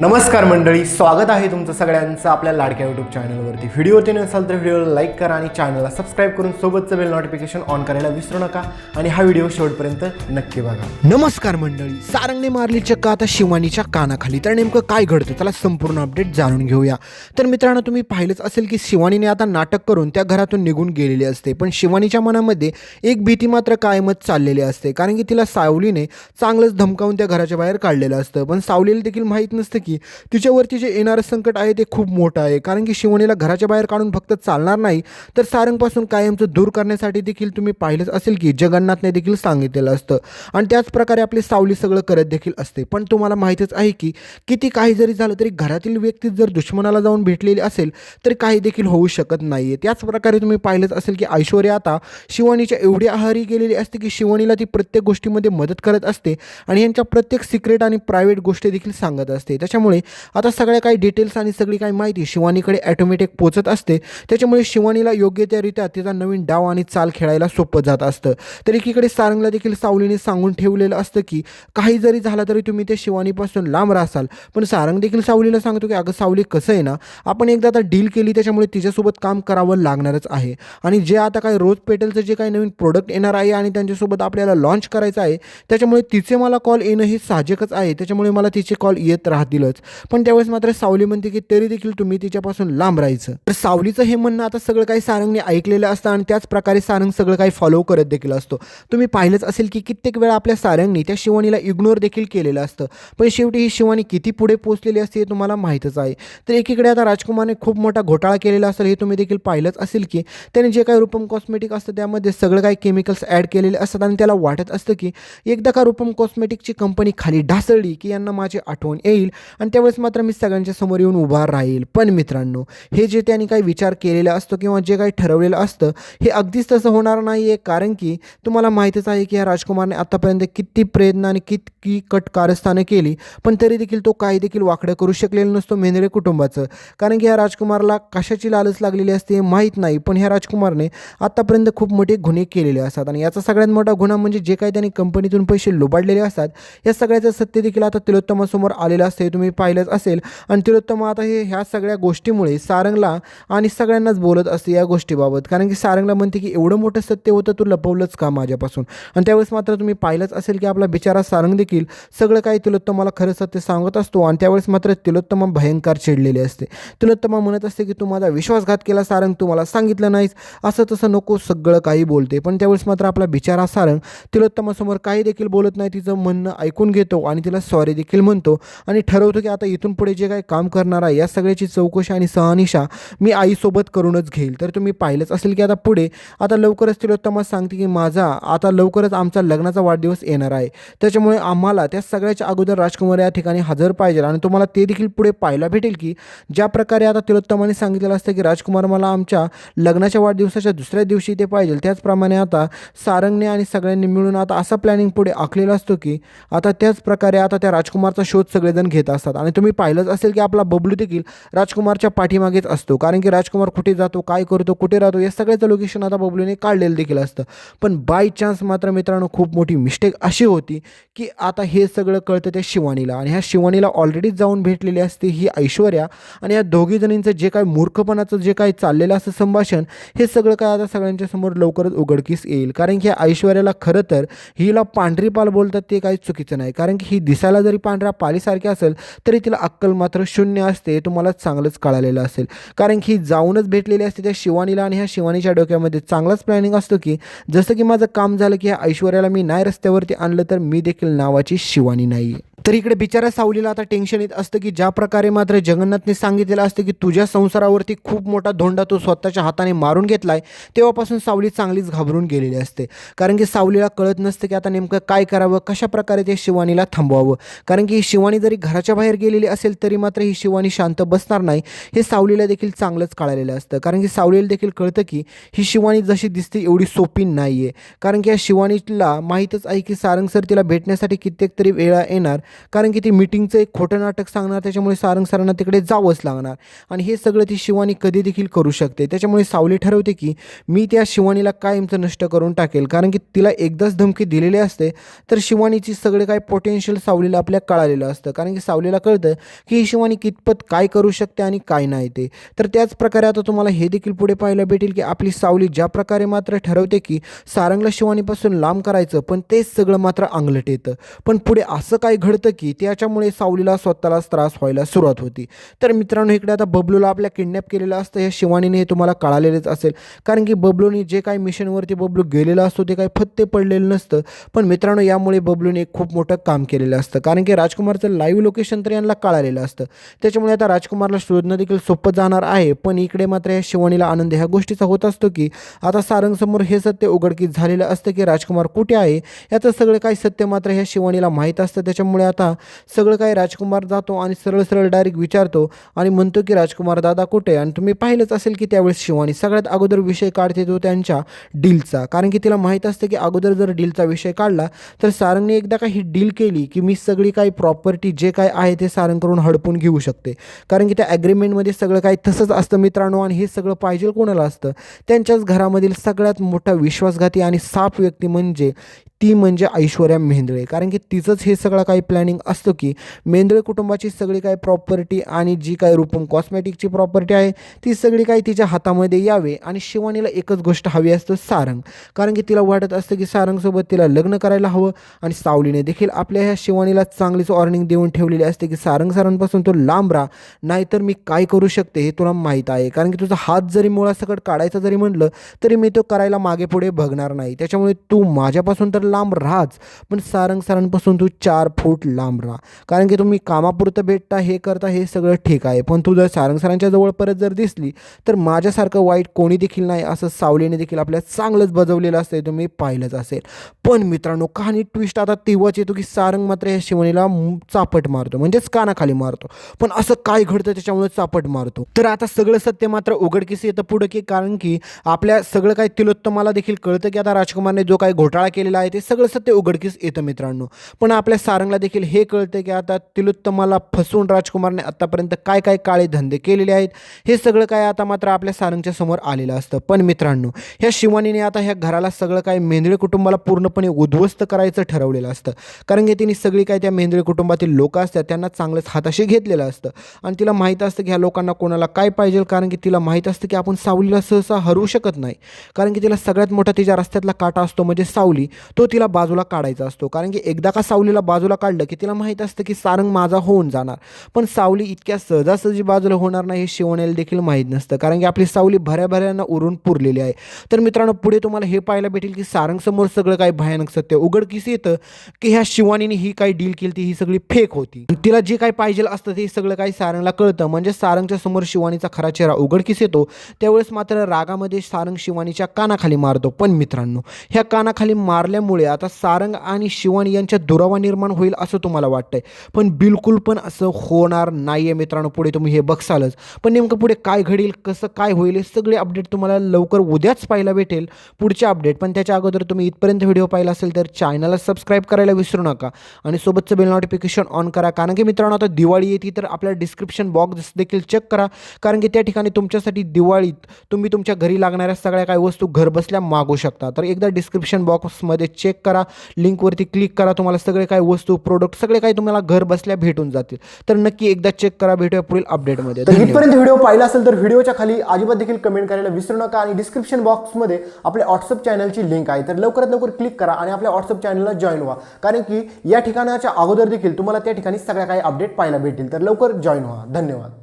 नमस्कार मंडळी स्वागत आहे तुमचं सगळ्यांचं आपल्या लाडक्या यूट्यूब चॅनलवरती व्हिडिओ ते नसाल तर व्हिडिओला लाईक करा आणि चॅनलला सबस्क्राईब करून सोबतचं बेल नोटिफिकेशन ऑन करायला विसरू नका आणि हा व्हिडिओ शेवटपर्यंत नक्की बघा. नमस्कार मंडळी सारंगने मारली चक्क आता शिवानीच्या कानाखाली. तर नेमकं काय घडतं त्याला संपूर्ण अपडेट जाणून घेऊया. तर मित्रांनो तुम्ही पाहिलंच असेल की शिवानीने आता नाटक करून त्या घरातून निघून गेलेली असते. पण शिवानीच्या मनामध्ये एक भीती मात्र कायमच चाललेली असते. कारण की तिला सावलीने चांगलंच धमकावून त्या घराच्या बाहेर काढलेलं असतं. पण सावलीला देखील माहीत नसतं की तिच्यावरती जे येणारं संकट आहे ते खूप मोठं आहे. कारण की शिवानीला घराच्या बाहेर काढून फक्त चालणार नाही तर सारंगपासून कायमचं दूर करण्यासाठी देखील तुम्ही पाहिलंच असेल की जगन्नाथने देखील सांगितलेलं असतं. आणि त्याच प्रकारे आपली सावली सगळं करत देखील असते. पण तुम्हाला माहीतच आहे की किती काही जरी झालं तरी घरातील व्यक्ती जर दुश्मनाला जाऊन भेटलेली असेल तर काही देखील होऊ शकत नाही आहे त्याच प्रकारे तुम्ही पाहिलंच असेल की ऐश्वर्या आता शिवानीच्या एवढी आहारी गेलेली असते की शिवानीला ती प्रत्येक गोष्टीमध्ये मदत करत असते आणि यांच्या प्रत्येक सिक्रेट आणि प्रायव्हेट गोष्टी देखील सांगत असते. त्याच्यामुळे आता सगळ्या काही डिटेल्स आणि सगळी काही माहिती शिवानीकडे ॲटोमॅटिक पोचत असते. त्याच्यामुळे शिवानीला योग्य त्यारित्या तिचा नवीन डाव आणि चाल खेळायला सोपं जात असतं. तर एकीकडे सारंगला देखील सावलीने सांगून ठेवलेलं असतं की काही जरी झालं तरी तुम्ही ते शिवानीपासून लांब राहाल पण सारंग देखील सावलीला सांगतो की अगं सावली कसं आहे ना आपण एकदा आता डील केली त्याच्यामुळे तिच्यासोबत काम करावं लागणारच आहे. आणि जे आता काय रोज पेटलचं जे काही नवीन प्रोडक्ट येणार आहे आणि त्यांच्यासोबत आपल्याला लॉन्च करायचं आहे त्याच्यामुळे तिचे मला कॉल येणं हे साहजिकच आहे. त्याच्यामुळे मला तिचे कॉल येत राहतीलच. पण त्यावेळेस मात्र सावली म्हणते की तरी देखील तुम्ही तिच्यापासून लांब राहायचं. तर सावलीचं हे म्हणणं आता सगळं काही सारंगने ऐकलेलं असतं आणि त्याच प्रकारे सारंग सगळं काही फॉलो करत देखील असतो. तुम्ही पाहिलंच असेल की कित्येक वेळा आपल्या सारंगनी त्या शिवानीला इग्नोर देखील केलेलं असतं. पण शेवटी ही शिवानी किती पुढे पोहोचलेली असते हे तुम्हाला माहीतच आहे. तर एकीकडे आता राजकुमारने खूप मोठा घोटाळा केलेला असेल हे तुम्ही देखील पाहिलंच असेल की त्याने जे काही रूपम कॉस्मेटिक असतं त्यामध्ये सगळं काही केमिकल्स ॲड केलेले असतात आणि त्याला वाटत असतं की एकदा का रूपम कॉस्मेटिकची कंपनी खाली ढासळली की यांना माझी आठवण येईल. आणि त्यावेळेस मात्र मी सगळ्यांच्या समोर येऊन उभा राहील. पण मित्रांनो हे जे त्यांनी काही विचार केलेला असतो किंवा जे काही ठरवलेलं असतं हे अगदीच तसं होणार नाही आहे कारण की तुम्हाला माहीतच आहे की ह्या राजकुमारने आत्तापर्यंत किती प्रयत्न आणि किती कट कारस्थानं केली पण तरी देखील तो काही देखील वाकडं करू शकलेला नसतो मेंदळे कुटुंबाचं. कारण की ह्या राजकुमारला कशाची लालच लागलेली असते हे माहीत नाही पण ह्या राजकुमारने आत्तापर्यंत खूप मोठे गुन्हे केलेले असतात. आणि याचा सगळ्यात मोठा गुन्हा म्हणजे जे काही त्यांनी कंपनीतून पैसे लुबाडलेले असतात या सगळ्याचं सत्य देखील आता तिलोत्तमासमोर आलेलं असते हे तुम्ही पाहिलंच असेल. आणि तिलोत्तमा आता हे ह्या सगळ्या गोष्टीमुळे सारंगला आणि सगळ्यांनाच बोलत असते या गोष्टीबाबत. कारण की सारंगला म्हणते की एवढं मोठं सत्य होतं तू लपवलंच का माझ्यापासून? आणि त्यावेळेस मात्र तुम्ही पाहिलंच असेल की आपला बिचारा सारंग देखील सगळं काही तिलोत्तमाला खरं सत्य सांगत असतो आणि त्यावेळेस मात्र तिलोत्तमा भयंकर चिडलेली असते. तिलोत्तमा म्हणत असते की तू माझा विश्वासघात केला सारंग तू मला सांगितलं नाहीस. असं तसं नको सगळं काही बोलते. पण त्यावेळेस मात्र आपला बिचारा सारंग तिलोत्तमासमोर काही देखील बोलत नाही. तिचं म्हणणं ऐकून घेतो आणि तिला सॉरी देखील म्हणतो आणि ठरव होतो की आता इथून पुढे जे काही काम करणार आहे या सगळ्याची चौकशी आणि सहनिशा मी आईसोबत करूनच घेईल. तर तुम्ही पाहिलंच असेल की आता पुढे आता लवकरच तिलोत्तमा सांगते की माझा आता लवकरच आमचा लग्नाचा वाढदिवस येणार आहे. त्याच्यामुळे आम्हाला त्या सगळ्याच्या अगोदर राजकुमार या ठिकाणी हजर पाहिजे आणि तुम्हाला ते देखील पुढे पाहायला भेटेल की ज्या प्रकारे आता तिलोत्तमाने सांगितलेलं असतं की राजकुमार मला आमच्या लग्नाच्या वाढदिवसाच्या दुसऱ्या दिवशी ते पाहिजे. त्याचप्रमाणे आता सारंगने आणि सगळ्यांनी मिळून आता असा प्लॅनिंग पुढे आखलेला असतो की आता त्याच प्रकारे आता त्या राजकुमारचा शोध सगळेजण घेत असतात. असतात. आणि तुम्ही पाहिलंच असेल की आपला बबलू देखील राजकुमारच्या पाठीमागेच असतो. कारण की राजकुमार कुठे जातो काय करतो कुठे राहतो या सगळ्याचं लोकेशन आता बबलूने काढलेलं देखील असतं. पण बाय चान्स मात्र मित्रांनो खूप मोठी मिस्टेक अशी होती की आता हे सगळं कळतं त्या शिवानीला. आणि ह्या शिवानीला ऑलरेडीच जाऊन भेटलेली असते ही ऐश्वर्या. आणि या दोघीजणींचं जे काय मूर्खपणाचं जे काय चाललेलं असं संभाषण हे सगळं काय आता सगळ्यांच्या समोर लवकरच उघडकीस येईल. कारण की ऐश्वर्याला खरं तर हिला पांढरी पाल बोलतात ते काही चुकीचं नाही. कारण की ही दिसायला जरी पांढऱ्या पालीसारखी असेल तरी तिला अक्कल मात्र शून्य असते हे तुम्हाला चांगलंच कळालेलं असेल. कारण की ही जाऊनच भेटलेली असते त्या शिवानीला आणि ह्या शिवानीच्या डोक्यामध्ये चांगलाच प्लॅनिंग असतो की जसं की माझं काम झालं की ह्या ऐश्वर्याला मी नाही रस्त्यावरती आणलं तर मी देखील नावाची शिवानी नाही तर इकडे बिचारा सावलीला आता टेन्शन येत असतं की ज्या प्रकारे मात्र जगन्नाथने सांगितलेलं असतं की तुझ्या संसारावरती खूप मोठा धोंडा तो स्वतःच्या हाताने मारून घेतला आहे तेव्हापासून सावली चांगलीच घाबरून गेलेली असते. कारण की सावलीला कळत नसतं की आता नेमकं काय करावं कशा प्रकारे ते शिवानीला थांबवावं. कारण की ही शिवानी जरी घराच्या बाहेर गेलेली असेल तरी मात्र ही शिवानी शांत बसणार नाही. हे सावलीला देखील चांगलंच कळालेलं असतं. कारण की सावलीला देखील कळतं की ही शिवानी जशी दिसते एवढी सोपी नाही आहे कारण की या शिवानीला माहीतच आहे की सारंग सर तिला भेटण्यासाठी कित्येक तरी वेळा येणार. कारण की ती मिटिंगचं एक खोटं नाटक सांगणार त्याच्यामुळे सारंग सरांना तिकडे जावंच लागणार. आणि हे सगळं ती शिवानी कधी देखील करू शकते. त्याच्यामुळे सावली ठरवते की मी त्या शिवानीला कायमचं नष्ट करून टाकेल. कारण की तिला एकदाच धमकी दिलेली असते तर शिवानीची सगळे काय पोटेन्शियल सावलीला आपल्या कळालेलं असतं. कारण की सावलीला कळतं की ही शिवानी कितपत काय करू शकते आणि काय नाही ते. तर त्याच प्रकारे आता तुम्हाला हे देखील पुढे पाहायला भेटेल की आपली सावली ज्या प्रकारे मात्र ठरवते की सारंगला शिवानीपासून लांब करायचं पण तेच सगळं मात्र अंगलट येतं. पण पुढे असं काय घडतं की त्याच्यामुळे सावलीला स्वतःलाच त्रास व्हायला सुरुवात होती. तर मित्रांनो इकडे आता बबलूला आपल्या किडनॅप केलेलं असतं. या शिवानीने हे तुम्हाला कळालेलंच असेल. कारण की बबलूने जे काही मिशनवरती बबलू गेलेला असतो ते काही फत्ते पडलेलं नसतं. पण मित्रांनो यामुळे बबलूने एक खूप मोठं काम केलेलं असतं. कारण की राजकुमारचं लाईव्ह लोकेशन तर यांना कळालेलं असतं. त्याच्यामुळे आता राजकुमारला शोधणं देखील सोपं जाणार आहे. पण इकडे मात्र या शिवानीला आनंद ह्या गोष्टीचा होत असतो की आता सारंगसमोर हे सत्य उघडकीस झालेलं असतं की राजकुमार कुठे आहे? याचं सगळं काही सत्य मात्र ह्या शिवानीला माहीत असतं. त्याच्यामुळे आता सगळं काही राजकुमार जातो आणि सरळ सरळ डायरेक्ट विचारतो आणि म्हणतो की राजकुमार दादा कुठे आहे? आणि तुम्ही पाहिलंच असेल की त्यावेळेस शिवानी सगळ्यात अगोदर विषय काढते तो त्यांच्या डीलचा. कारण की तिला माहीत असतं की अगोदर जर डीलचा विषय काढला तर सारंगने एकदा का ही डील केली की मी सगळी काही प्रॉपर्टी जे काय आहे ते सारंगकडून हडपून घेऊ शकते. कारण की त्या ॲग्रीमेंटमध्ये सगळं काही तसंच असतं मित्रांनो आणि हे सगळं पाहिजे कोणाला असतं? त्यांच्याच घरामधील सगळ्यात मोठा विश्वासघाती आणि साफ व्यक्ती म्हणजे ती म्हणजे ऐश्वर्या मेंदळे कारण की तिचंच हे सगळं काही प्लॅन प्लॅनिंग असतो की मेंदळे कुटुंबाची सगळी काही प्रॉपर्टी आणि जी काही रुपम कॉस्मेटिकची प्रॉपर्टी आहे ती सगळी काही तिच्या हातामध्ये यावे आणि शिवानीला एकच गोष्ट हवी असतं सारंग. कारण की तिला वाटत असतं की सारंगसोबत तिला लग्न करायला हवं आणि सावलीने देखील आपल्या ह्या शिवानीला चांगलीच वॉर्निंग देऊन ठेवलेली असते की सारंग सारांपासून तो लांब राहा नाहीतर मी काय करू शकते हे तुला माहीत आहे. कारण की तुझा हात जरी मुळासकट काढायचा जरी म्हटलं तरी मी तो करायला मागे पुढे बघणार नाही. त्याच्यामुळे तू माझ्यापासून तर लांब राहाच पण सारंग सारांपासून तू चार फूट लांब राहा कारण की तुम्ही कामापुरतं भेटता हे करता हे सगळं ठीक आहे. पण तू जर सारंग सरांच्या जवळ परत जर दिसली तर माझ्यासारखं वाईट कोणी देखील नाही असं सावलीने देखील आपल्या चांगलंच बजवलेलं असतं तुम्ही पाहिलंच असेल. पण मित्रांनो कहाणी ट्विस्ट आता तेव्हाच येतो की सारंग मात्र या शिवणीला चापट मारतो. म्हणजेच कानाखाली मारतो. पण असं काय घडतं त्याच्यामुळे चापट मारतो? तर आता सगळं सत्य मात्र उघडकीस येतं पुढं की कारण की आपल्या सगळं काही तिलोत्तमाला देखील कळतं की आता राजकुमारने जो काही घोटाळा केलेला आहे ते सगळं सत्य उघडकीस येतं मित्रांनो. पण आपल्या सारंगला देखील हे कळतं की आता तिलोत्तमाला फसवून राजकुमारने आतापर्यंत काय काय काळे धंदे केलेले आहेत हे सगळं काय आता मात्र आपल्या सारंगच्या समोर आलेलं असतं. पण मित्रांनो ह्या शिवानीने आता ह्या घराला सगळं काय मेंदळे कुटुंबाला पूर्णपणे उद्ध्वस्त करायचं ठरवलेलं असतं. कारण की तिने सगळी काय त्या मेंदळे कुटुंबातील लोक असतात त्यांना चांगलंच हाताशी घेतलेलं असतं. आणि तिला माहीत असतं की ह्या लोकांना कोणाला काय पाहिजे कारण की तिला माहीत असतं की आपण सावलीला सहसा हरवू शकत नाही. कारण की तिला सगळ्यात मोठा तिच्या रस्त्यातला काटा असतो म्हणजे सावली तो तिला बाजूला काढायचा असतो. कारण की एकदा का सावलीला बाजूला काढलं की तिला माहीत असतं की सारंग माझा होऊन जाणार. पण सावली इतक्या सहजासहजी बाजूला होणार नाही हे शिवण्याला देखील माहीत नसतं. कारण की आपली सावली भऱ्या भऱ्यांना उरून पुरलेली आहे. तर मित्रांनो पुढे तुम्हाला हे पाहायला भेटेल की सारंगसमोर सगळं काही भयानक सत्य उघडकीस येतं की ह्या शिवानीने ही काही डील केली ती ही सगळी फेक होती. तिला जे काही पाहिजे असतं ते सगळं काही सारंगला कळतं. म्हणजे सारंगच्या समोर शिवानीचा खरा चेहरा उघडकीस येतो. त्यावेळेस मात्र रागामध्ये सारंग शिवानीच्या कानाखाली मारतो. पण मित्रांनो ह्या कानाखाली मारल्यामुळे आता सारंग आणि शिवानी यांच्या दुरावा निर्माण होईल असं तुम्हाला वाटतंय. पण बिलकुल पण असं होणार नाही आहे मित्रांनो पुढे तुम्ही हे बघसालच. पण नेमकं पुढे काय घडेल कसं काय होईल हे सगळे अपडेट तुम्हाला लवकर उद्याच पाहायला भेटेल. पुढचे अपडेट पण त्याच्या अगोदर तुम्ही इथपर्यंत व्हिडिओ पाहिला असेल तर चॅनलला सबस्क्राईब करायला विसरू नका. आणि सोबतचं बेल नोटिफिकेशन ऑन करा. कारण की मित्रांनो आता दिवाळी येते तर आपल्या डिस्क्रिप्शन बॉक्स देखील चेक करा. कारण की त्या ठिकाणी तुमच्यासाठी दिवाळीत तुम्ही तुमच्या घरी लागणाऱ्या सगळ्या काही वस्तू घरबसल्या मागू शकता. तर एकदा डिस्क्रिप्शन बॉक्समध्ये चेक करा. लिंकवरती क्लिक करा. तुम्हाला सगळे काही वस्तू प्रोडक्ट सगळे काही तुम्हाला घर बसल्या भेटून जातील. तर नक्की एकदा चेक करा भेटूया पुढील अपडेटमध्ये तर इथपर्यंत व्हिडिओ पाहिला असेल तर व्हिडिओच्या खाली अजिबात देखील कमेंट करायला विसरू नका आणि डिस्क्रिप्शन बॉक्समध्ये आपल्या व्हॉट्सअप चॅनलची लिंक आहे. तर लवकरात लवकर क्लिक करा आणि आपल्या व्हॉट्सअप चॅनलला जॉईन व्हा. कारण की या ठिकाणाच्या अगोदर देखील तुम्हाला त्या ठिकाणी सगळ्या काही अपडेट पाहायला भेटतील. तर लवकर जॉईन व्हा. धन्यवाद.